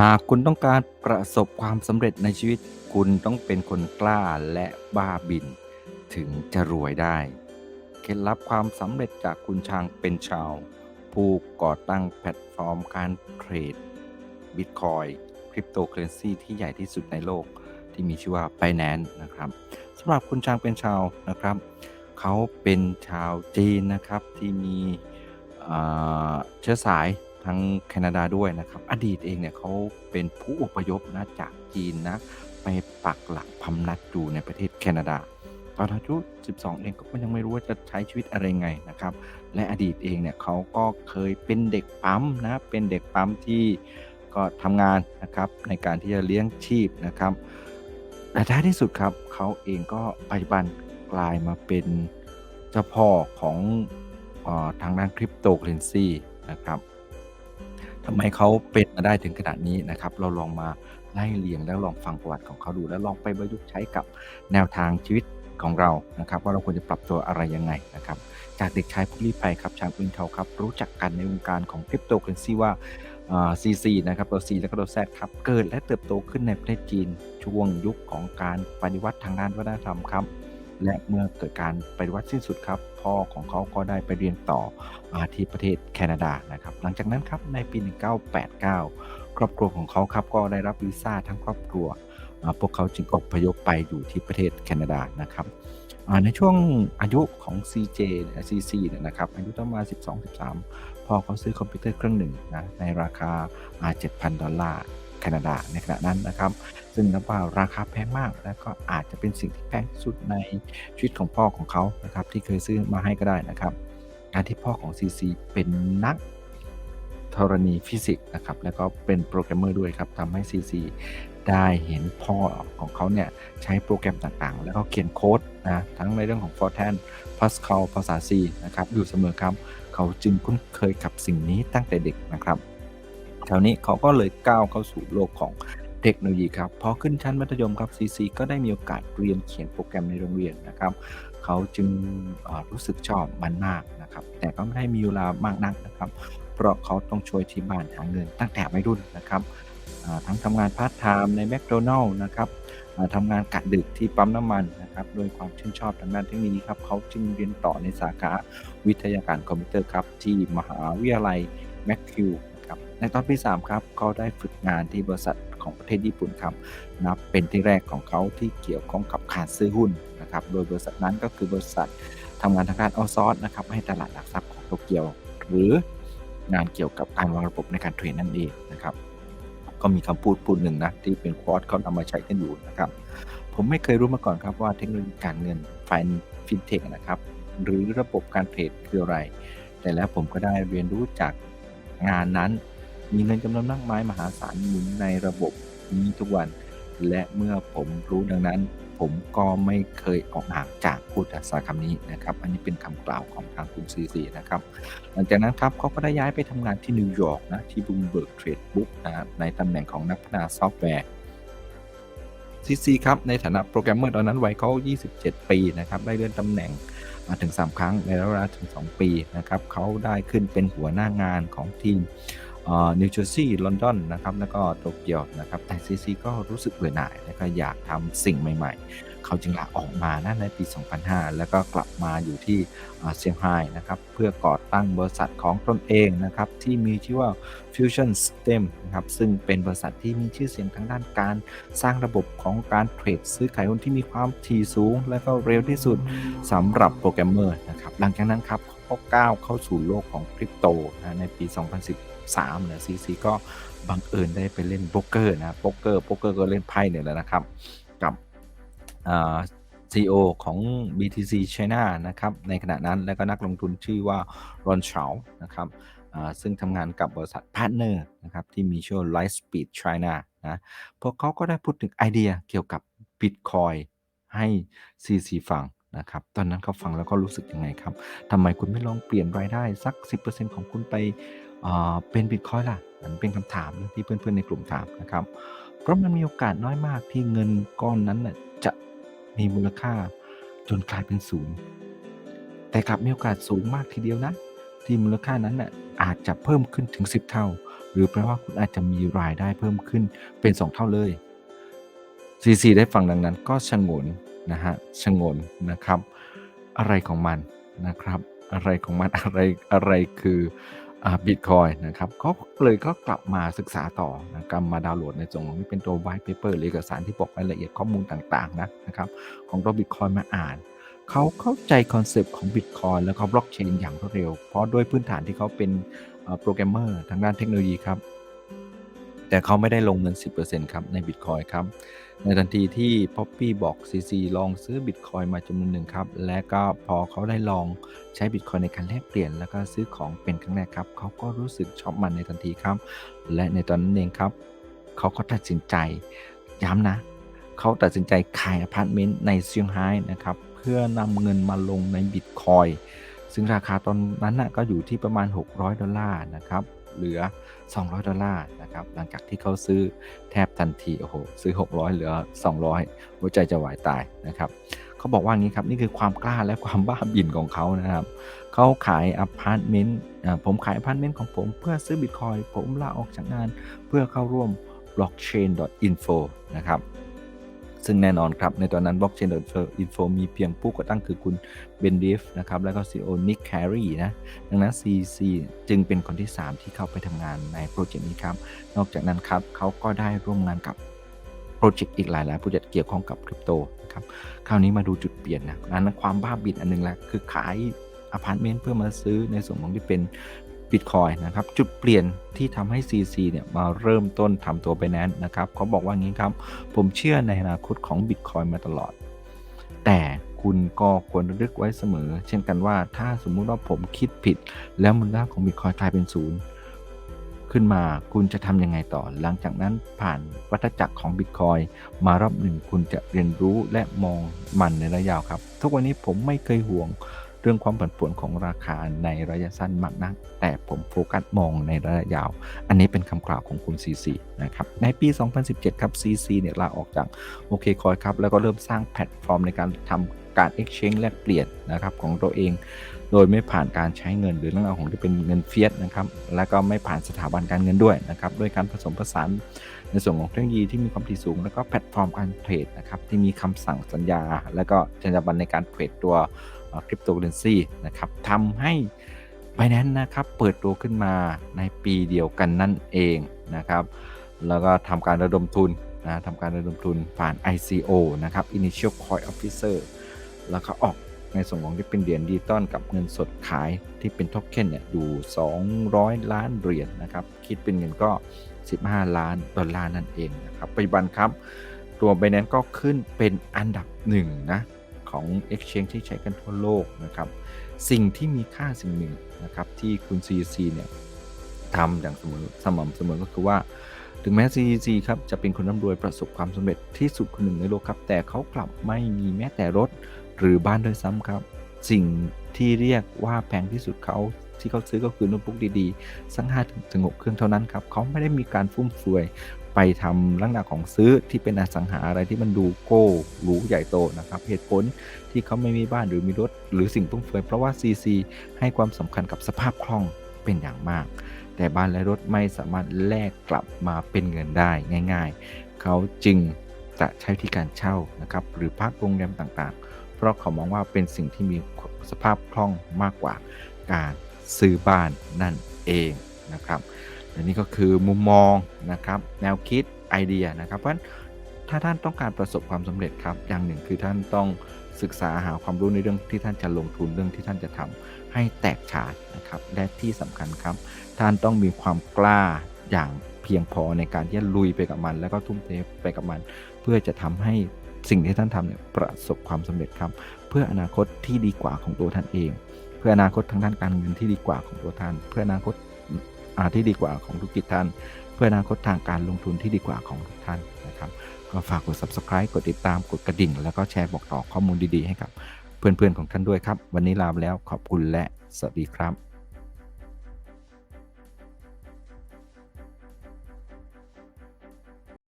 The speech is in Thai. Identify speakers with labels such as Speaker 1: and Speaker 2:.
Speaker 1: หากคุณต้องการประสบความสำเร็จในชีวิต คุณต้องเป็นคนกล้าและบ้าบิน ถึงจะรวยได้ เคล็ดลับความสำเร็จจากคุณชางเป็นชาว ผู้ก่อตั้งแพลตฟอร์มการเทรดบิตคอยคริปโตเคอเรนซีที่ใหญ่ที่สุดในโลกที่มีชื่อว่า Binance นะครับสำหรับคุณชางเป็นชาวนะครับ เขาเป็นชาวจีนนะครับที่มีเชื้อสาย ทางแคนาดาด้วยนะครับ อดีตเองเนี่ยเขาเป็นผู้อพยพนะจากจีนนะไปปักหลักพำนักอยู่ในประเทศแคนาดา ตอนอายุ 12 เองก็ยังไม่รู้ว่าจะใช้ชีวิตอะไรไงนะครับ และอดีตเองเนี่ยเขาก็เคยเป็นเด็กปั๊มนะเป็นเด็กปั๊มที่ก็ทำงานนะครับในการที่จะเลี้ยงชีพนะครับแต่ท้ายที่สุดครับเขาเองก็ปัจจุบันกลายมาเป็นเจ้าพ่อของออทางด้านคริปโตเคอเรนซีนะครับ ทำไมเขาเป็นมาได้ถึงขนาดนี้นะครับ เราลองมาไล่เรียงแล้วลองฟังประวัติของเขาดู แล้วลองไปประยุกต์ใช้กับแนวทางชีวิตของเรานะครับ ว่าเราควรจะปรับตัวอะไรยังไงนะครับ จากเด็กชายผู้ลี้ภัยครับชางอินเทาครับ รู้จักกันในวงการของคริปโตเคอเรนซีว่าซีซีนะครับตัว C แล้วก็ตัว Z ครับ เกิดและเติบโตขึ้นในประเทศจีนช่วงยุคของการปฏิวัติทางด้านวัฒนธรรมครับ และเมื่อเกิดการปฏิวัติสิ้นสุดครับ พ่อของเขาก็ได้ไปเรียนต่ออาที่ประเทศแคนาดานะครับ หลังจากนั้นครับในปี 1989 ครอบครัวของเขาครับก็ได้รับวีซ่าทั้งครอบครัว พวกเขาจึงอพยพไปอยู่ที่ประเทศแคนาดานะครับในช่วงอายุของ CJ เนี่ย CC เนี่ยนะครับอายุประมาณ 12-13 พ่อเขาซื้อคอมพิวเตอร์เครื่องหนึ่งนะในราคา 7,000 ดอลลาร์แคนาดาในขณะนั้นนะครับ ซึ่งนับว่าราคาแพงมาก และก็อาจจะเป็นสิ่งที่แพงที่สุดในชีวิตของพ่อของเขานะครับที่เคยซื้อมาให้ก็ได้นะครับ การที่พ่อของ CC เป็นนักธรณีฟิสิกส์นะครับแล้วก็เป็นโปรแกรมเมอร์ด้วยครับทำให้ CC ได้เห็นพ่อของเขาเนี่ยใช้โปรแกรมต่างๆ แล้วก็เขียนโค้ดนะทั้งในเรื่องของ Fortran Pascal ภาษา C นะครับอยู่เสมอครับเขาจึงคุ้นเคยกับสิ่งนี้ตั้งแต่เด็กนะครับคราวนี้เขาก็เลยก้าวเข้าสู่โลกของ เทคโนโลยีครับพอขึ้นชั้นมัธยมครับ CC ก็ได้มีโอกาสเรียนเขียนโปรแกรมในโรงเรียนนะครับ เขาจึงรู้สึกชอบมันมากนะครับ แต่ก็ไม่ได้มีเวลามากนักนะครับ เพราะเขาต้องช่วยที่บ้านหาเงินตั้งแต่วัยรุ่นนะครับทั้งทำงานพาร์ทไทม์ในแมคโดนัลล์นะครับทำงานกะดึกที่ปั๊มน้ำมันนะครับโดยความชื่นชอบทางด้านเทคโนโลยีครับเขาจึงเรียนต่อในสาขาวิทยาการคอมพิวเตอร์ครับที่มหาวิทยาลัยแมคคิวนะครับในตอนปี3ครับเขาได้ฝึกงานที่บริษัท ของประเทศญี่ปุ่นครับนับเป็นที่แรกของเขาที่เกี่ยวข้องกับการซื้อหุ้นนะครับโดยบริษัทนั้นก็คือบริษัททำงานทางการเอาซอสนะครับให้ตลาดหลักทรัพย์ของโตเกียว หรืองานเกี่ยวกับการวางระบบในการเทรดนั่นเองนะครับก็มีคำพูดพูดหนึ่งนะที่เป็นควอตเขานำมาใช้กันอยู่นะครับผมไม่เคยรู้มาก่อนครับว่าเทคโนโลยีการเงินฟินฟินเทคนะครับหรือระบบการเทรดคืออะไร แต่แล้วผมก็ได้เรียนรู้จากงานนั้น มีเงินจำนวนมากมายมหาศาลหมุนในระบบนี้ทุกวัน และเมื่อผมรู้ดังนั้น ผมก็ไม่เคยออกห่างจากพูดภาษาคำนี้นะครับ อันนี้เป็นคำกล่าวของทางคุณซีซีนะครับ หลังจากนั้นครับเขาก็ได้ย้ายไปทำงานที่นิวยอร์กนะที่บูมเบิร์กเทรดบุ๊กนะครับในตำแหน่งของนักพัฒนาซอฟต์แวร์ซีซีครับ ในฐานะโปรแกรมเมอร์ตอนนั้นวัยเขา 27 ปีนะครับ ได้เลื่อนตำแหน่งมาถึง 3 ครั้งในระยะเวลาถึง 2 ปีนะครับเขาได้ขึ้นเป็นหัวหน้างานของทีม นิวเจอร์ซีย์ลอนดอนนะครับแล้วก็โตเกียวนะครับแต่ซีซีก็รู้สึกเบื่อหน่ายแล้วก็อยากทำสิ่งใหม่ ๆ เขาจึงลาออกมานะในปี 2005 แล้วก็กลับมาอยู่ที่เซี่ยงไฮ้นะครับเพื่อก่อตั้งบริษัทของตนเองนะครับที่มีชื่อว่า Fusion System นะครับซึ่งเป็นบริษัทที่มีชื่อเสียงทางด้านการสร้างระบบของการเทรดซื้อขายหุ้นที่มีความถี่สูง และก็เร็วที่สุดสำหรับโปรแกรมเมอร์นะครับหลังจากนั้นครับก็ก้าวเข้าสู่โลกของคริปโตนะในปี 2010 3นี่ยซีซีก็บังเอิญได้ไปเล่นโป๊กเกอร์นะโป๊กเกอร์โป๊กเกอร์ก็เล่นไพ่เนี่ยแหละนะครับ กับซีโอของ BTC China นะครับ ในขณะนั้นแล้วก็นักลงทุนชื่อว่ารอนเฉานะครับซึ่งทำงานกับบริษัทพาร์ทเนอร์นะครับที่มีชื่อ Lightspeed China นะพวกเขาก็ได้พูดถึงไอเดียเกี่ยวกับ Bitcoin ให้ CC ฟังนะครับ ตอนนั้นเขาฟังแล้วก็รู้สึกยังไงครับทำไมคุณไม่ลองเปลี่ยนรายได้สัก 10%ของคุณไป เป็น Bitcoin ล่ะอันเป็นคำถามที่เพื่อนๆในกลุ่มถามนะครับ เพราะมันมีโอกาสน้อยมากที่เงินก้อนนั้นน่ะจะมีมูลค่าจนกลายเป็นศูนย์แต่กลับมีโอกาสสูงมากทีเดียวนะ ที่มูลค่านั้นน่ะอาจจะเพิ่มขึ้นถึง 10 เท่า หรือแปลว่าคุณอาจจะมีรายได้เพิ่มขึ้นเป็น 2 เท่าเลย CC ได้ฟังดังนั้นก็ชะงนนะฮะชะงนนะครับ อะไรของมันนะครับ อะไรของมันอะไรอะไรคือ บิตคอยนะครับก็เลยก็กลับมาศึกษาต่อนะกลับมาดาวน์โหลดในส่วนของที่เป็นตัว white paper หรือเอกสารที่บอกรายละเอียดข้อมูลต่างๆนะนะครับของตัวบิตคอยมาอ่านเขาเข้าใจคอนเซปต์ของบิตคอยแล้วก็บล็อกเชนอย่างรวดเร็ว เพราะด้วยพื้นฐานที่เขาเป็นโปรแกรมเมอร์ทางด้านเทคโนโลยีครับ แต่เขาไม่ได้ลงเงิน 10%ครับในบิตคอยครับ ในทันทีที่ Poppy บอก CC ลองซื้อบิตคอยมาจำนวนหนึ่งครับ และก็พอเขาได้ลองใช้บิตคอยในการแลกเปลี่ยน แล้วก็ซื้อของเป็นครั้งแรกครับ เขาก็รู้สึกชอบมันในทันทีครับ และในตอนนั้นเองครับ เขาก็ตัดสินใจย้ำนะ เขาตัดสินใจขายอพาร์ตเมนต์ในเซี่ยงไฮ้นะครับ เพื่อนำเงินมาลงในบิตคอยซึ่งราคาตอนนั้นนะก็อยู่ที่ประมาณ 600 ดอลลาร์นะครับ เหลือ 200 ดอลลาร์นะครับ หลังจากที่เขาซื้อแทบทันที โอ้โห ซื้อ 600 เหลือ 200 หัวใจจะวายตายนะครับเขาบอกว่างี้ครับ นี่คือความกล้าและความบ้าบิ่นของเขานะครับ เขาขายอพาร์ตเมนต์ผมขายอพาร์ตเมนต์ของผมเพื่อซื้อบิตคอยผมลาออกจากงานเพื่อเข้าร่วม blockchain.info นะครับ ซึ่งแน่นอนครับ ในตอนนั้น blockchain.info มีเพียงผู้ก่อตั้งคือคุณเบนดิฟนะครับ แล้วก็ CEO Nick Carey นะ ดังนั้น CC จึงเป็นคนที่ 3 ที่เข้าไปทำงานในโปรเจกต์นี้ครับ นอกจากนั้นครับเขาก็ได้ร่วมงานกับโปรเจกต์อีกหลายๆโปรเจกต์เกี่ยวข้องกับคริปโตนะครับ คราวนี้มาดูจุดเปลี่ยนนะนั้นความบ้าบินอันนึงแหละคือขายอพาร์ตเมนต์เพื่อมาซื้อในส่วนของที่เป็นิตคอยนะครับ จุดเปลี่ยนที่ทำให้ CC เนี่ยมาเริ่มต้นทำตัว b บ n a n c e นะครับเขาบอกว่างี้ครับ ผมเชื่อในอนาคตของบิตคอยมาตลอด แต่คุณก็ควรรึกไว้เสมอ เช่นกันว่าถ้าสมมุติว่าผมคิดผิด แล้วมูลค่าของบิตคอยกลายเป็นศูนย์ขึ้นมาคุณจะทำยังไงต่อ หลังจากนั้นผ่านวัฏจักรของบิตคอยมารอบหนึ่งคุณจะเรียนรู้และมองมันในระยะยาวครับ ทุกวันนี้ผมไม่เคยห่วง เรื่องความผันผวนของราคาในระยะสั้นมากนัก แต่ผมโฟกัสมองในระยะยาว อันนี้เป็นคำกล่าวของคุณ CC นะครับในปี 2017 ครับ CC เนี่ยลาออกจากโอเคคอยครับแล้วก็เริ่มสร้างแพลตฟอร์มในการทำการ exchange แลกเปลี่ยนนะครับของตัวเองโดยไม่ผ่านการใช้เงินหรือเรื่องราวของที่เป็นเงินเฟียสนะครับ แล้วก็ไม่ผ่านสถาบันการเงินด้วยนะครับ ด้วยการผสมผสานในส่วนของเทคโนโลยีที่มีความถี่สูง แล้วก็แพลตฟอร์มการเทรดนะครับ ที่มีคำสั่งสัญญา แล้วก็จรรยาบรรณในการเทรดตัว คริปโตเคอเรนซีนะครับทำให้ b i n a n c e นะครับเปิดตัวขึ้นมาในปีเดียวกันนั่นเองนะครับแล้วก็ทำการระดมทุนนะทำการระดมทุนผ่าน ICO นะครับ Initial Coin Officer แล้วก็ออกในส่วนของที่เป็นเหรียญดิจิตอลกับเงินสดขายที่เป็นโทเค็นเนี่ยอยู่ 200 ล้านเหรียญนนะครับ คิดเป็นเงินก็ 15 ล้านดอลลาร์นั่นเองนะครับปัจจุบันครับ ตัว b i n a n c e ก็ขึ้นเป็นอันดับหนึ่งนะ ของ Exchange ที่ใช้กันทั่วโลกนะครับ สิ่งที่มีค่าสิ่งหนึ่งนะครับที่คุณ CC เนี่ยทำอย่างเสมอสม่ำเสมอก็คือว่า ถึงแม้ CC ครับจะเป็นคนร่ำรวยประสบความสำเร็จที่สุดคนหนึ่งในโลกครับ แต่เขากลับไม่มีแม้แต่รถหรือบ้านด้วยซ้ำครับ สิ่งที่เรียกว่าแพงที่สุดเขาที่เขาซื้อก็คือโน้ตบุ๊กดีๆ สักห้าถึงหกเครื่องเท่านั้นครับเขาไม่ได้มีการฟุ่มเฟือย ไปทำลักษณะของซื้อที่เป็นอสังหาอะไรที่มันดูโก้หรูใหญ่โตนะครับ เหตุผลที่เขาไม่มีบ้านหรือมีรถ หรือสิ่งฟุ่มเฟือยเพราะว่า CC ให้ความสำคัญกับสภาพคล่องเป็นอย่างมาก แต่บ้านและรถไม่สามารถแลกกลับมาเป็นเงินได้ง่าย ๆ เขาจึงจะใช้ที่การเช่านะครับหรือพักโรงแรมต่างๆ เพราะเขามองว่าเป็นสิ่งที่มีสภาพคล่องมากกว่าการซื้อบ้านนั่นเองนะครับ และนี่ก็คือมุมมองนะครับ แนวคิดไอเดียนะครับ เพราะฉะนั้นถ้าท่านต้องการประสบความสำเร็จครับ อย่างหนึ่งคือท่านต้องศึกษาหาความรู้ในเรื่องที่ท่านจะลงทุนเรื่องที่ท่านจะทำให้แตกฉานนะครับ และที่สำคัญครับ ท่านต้องมีความกล้าอย่างเพียงพอในการที่จะลุยไปกับมัน แล้วก็ทุ่มเทไปกับมัน เพื่อจะทำให้สิ่งที่ท่านทำเนี่ยประสบความสำเร็จครับ เพื่ออนาคตที่ดีกว่าของตัวท่านเอง เพื่ออนาคตทางด้านการเงินที่ดีกว่าของตัวท่าน เพื่ออนาคต ที่ดีกว่าของธุรกิจท่าน เพื่ออนาคตทางการลงทุนที่ดีกว่าของทุกท่านนะครับ ก็ฝากกด subscribe กดติดตามกดกระดิ่ง แล้วก็แชร์บอกต่อข้อมูลดีๆให้กับเพื่อนๆของท่านด้วยครับ วันนี้ลาไปแล้วขอบคุณและสวัสดีครับ